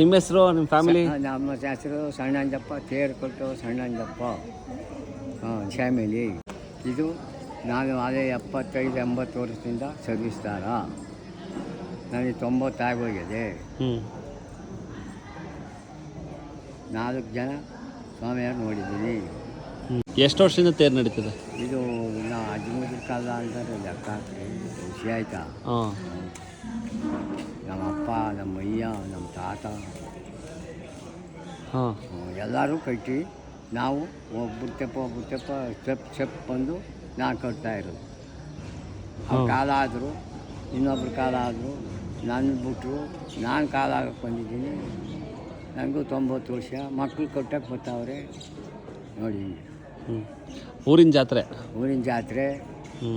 ನಿಮ್ಮ ಹೆಸರು ನಿಮ್ಮ ಫ್ಯಾಮಿಲಿ ನಮ್ಮ ಹೆಸರು ಸಣ್ಣಂಜಪ್ಪ ತೇರು ಕೊಟ್ಟು ಸಣ್ಣಂಜಪ್ಪ. ಹಾಂ ಫ್ಯಾಮಿಲಿ ಇದು ನಾನು ಅದೇ ಎಪ್ಪತ್ತೈದು ಎಂಬತ್ತು ವರ್ಷದಿಂದ ಸರ್ವಿಸ್ತಾರ ನನಗೆ ತೊಂಬತ್ತಾಗೋಗಿದೆ ಹೋಗಿದೆ. ನಾಲ್ಕು ಜನ ಸ್ವಾಮಿಯ ನೋಡಿದ್ದೀನಿ. ಎಷ್ಟು ವರ್ಷದಿಂದ ತೇರು ನಡೀತದೆ? ಇದು ನಾ ಹದಿಮೂರು ಕಾಲ ಅಂತಾರೆ ಲೆಕ್ಕ ಖುಷಿ ಆಯ್ತಾ? ಹಾಂ. ನಮ್ಮ ಅಪ್ಪ ನಮ್ಮ ಅಯ್ಯ ನಮ್ಮ ತಾತ ಹಾಂ ಎಲ್ಲರೂ ಕಟ್ಟಿ ನಾವು ಒಬ್ಬರ್ತಪ್ಪ ಒಬ್ಬರ್ತಪ್ಪ ಸ್ಟೆಪ್ ಸ್ಟೆಪ್ ಬಂದು ನಾನು ಕಟ್ತಾ ಇರೋದು. ಅವ್ರ ಕಾಲ ಆದರು ಇನ್ನೊಬ್ರ ಕಾಲ ಆದರು ನನ್ನ ಬಿಟ್ಟರು ನಾನು ಕಾಲ ಆಗಕ್ಕೆ ಬಂದಿದ್ದೀನಿ. ನನಗೂ ತೊಂಬತ್ತು ವರ್ಷ ಮಕ್ಕಳು ಕಟ್ಟಕ್ಕೆ ಬರ್ತಾವ್ರೆ ನೋಡಿ ಹ್ಞೂ ಊರಿನ ಜಾತ್ರೆ? ಊರಿನ ಜಾತ್ರೆ. ಹ್ಞೂ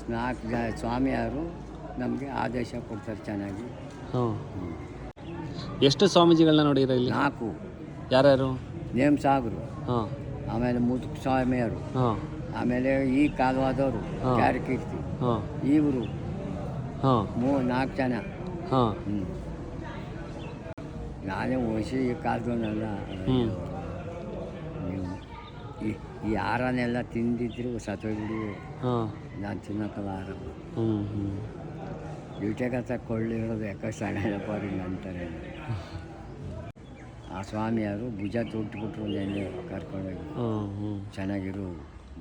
ಸ್ನಾಕ್ ಇದು ನಾಲ್ಕು ಜ ಸ್ವಾಮಿಯವರು ನಮಗೆ ಆದೇಶ ಕೊಡ್ತಾರೆ ಚೆನ್ನಾಗಿ. ಹಾಂ ಎಷ್ಟು ಸ್ವಾಮೀಜಿಗಳನ್ನ ನೋಡಿದ್ರೆ ಇಲ್ಲಿ? ನಾಲ್ಕು. ಯಾರ್ಯಾರು? ನೇಮ್ ಸಾಗರು. ಹಾಂ. ಆಮೇಲೆ ಮುದುಕ್ ಸ್ವಾಮಿಯವರು. ಹಾಂ. ಆಮೇಲೆ ಈ ಕಾಲವಾದವರು ಯಾರ ಕೀರ್ತಿ ಹಾಂ. ಇವರು. ಹಾಂ. ಮೂ ನಾಲ್ಕು ಜನ. ಹಾಂ. ಹ್ಞೂ ನಾನೇ ಹೊಸಿ ಈ ಕಾಲದವನ್ನೆಲ್ಲ ಹ್ಞೂ ನೀವು ಈ ಈ ಆಹಾರನೆಲ್ಲ ತಿಂದಿದ್ರು ಸತ್ತೋಗ್ಬಿಡಿ ಹಾಂ. ನಾನು ತಿನ್ನೋಕ್ಕಲ್ಲ ಆಹಾರ ಹ್ಞೂ ಹ್ಞೂ ಯೂಟೆಗೆ ಕೊಳ್ಳಿರೋದು ಯಾಕೆ ಸಣ್ಣ ಅಂತಾರೆ ಆ ಸ್ವಾಮಿಯವರು ಭುಜ ತೊಟ್ಬಿಟ್ರು ನೆನ್ನೆ ಕರ್ಕೊಂಡೋಗಿ. ಚೆನ್ನಾಗಿರು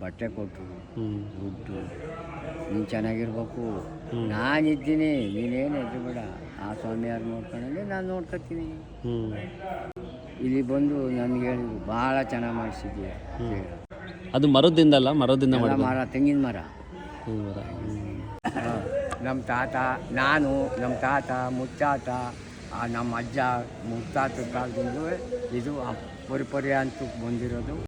ಬಟ್ಟೆ ಕೊಟ್ಟರು ದುಡ್ಡು ನೀನು ಚೆನ್ನಾಗಿರ್ಬೇಕು. ನಾನಿದ್ದೀನಿ ನೀನೇನು ಎದ್ದು ಬೇಡ ಆ ಸ್ವಾಮಿಯವ್ರು ನೋಡ್ಕೊಂಡಂಗೆ ನಾನು ನೋಡ್ಕೊತೀನಿ. ಇಲ್ಲಿ ಬಂದು ನನಗೆ ಹೇಳಿದ್ರು ಭಾಳ ಚೆನ್ನಾಗಿ ಮಾಡಿಸಿದ್ಯಾ ಅದು ಮರದಿಂದಲ್ಲ ಮರದಿಂದ ಮರ ತೆಂಗಿನ ಮರ. ಮರ. ಹ್ಞೂ ನಮ್ಮ ತಾತ ನಾನು ನಮ್ಮ ತಾತ ಮುತ್ತಾತ ನಮ್ಮ ಅಜ್ಜ ಮುತ್ತಾತ ಕಾಲದಿಂದಲೂ ಇದು ಪರಿ ಅಂತ ಬಂದಿರೋದು.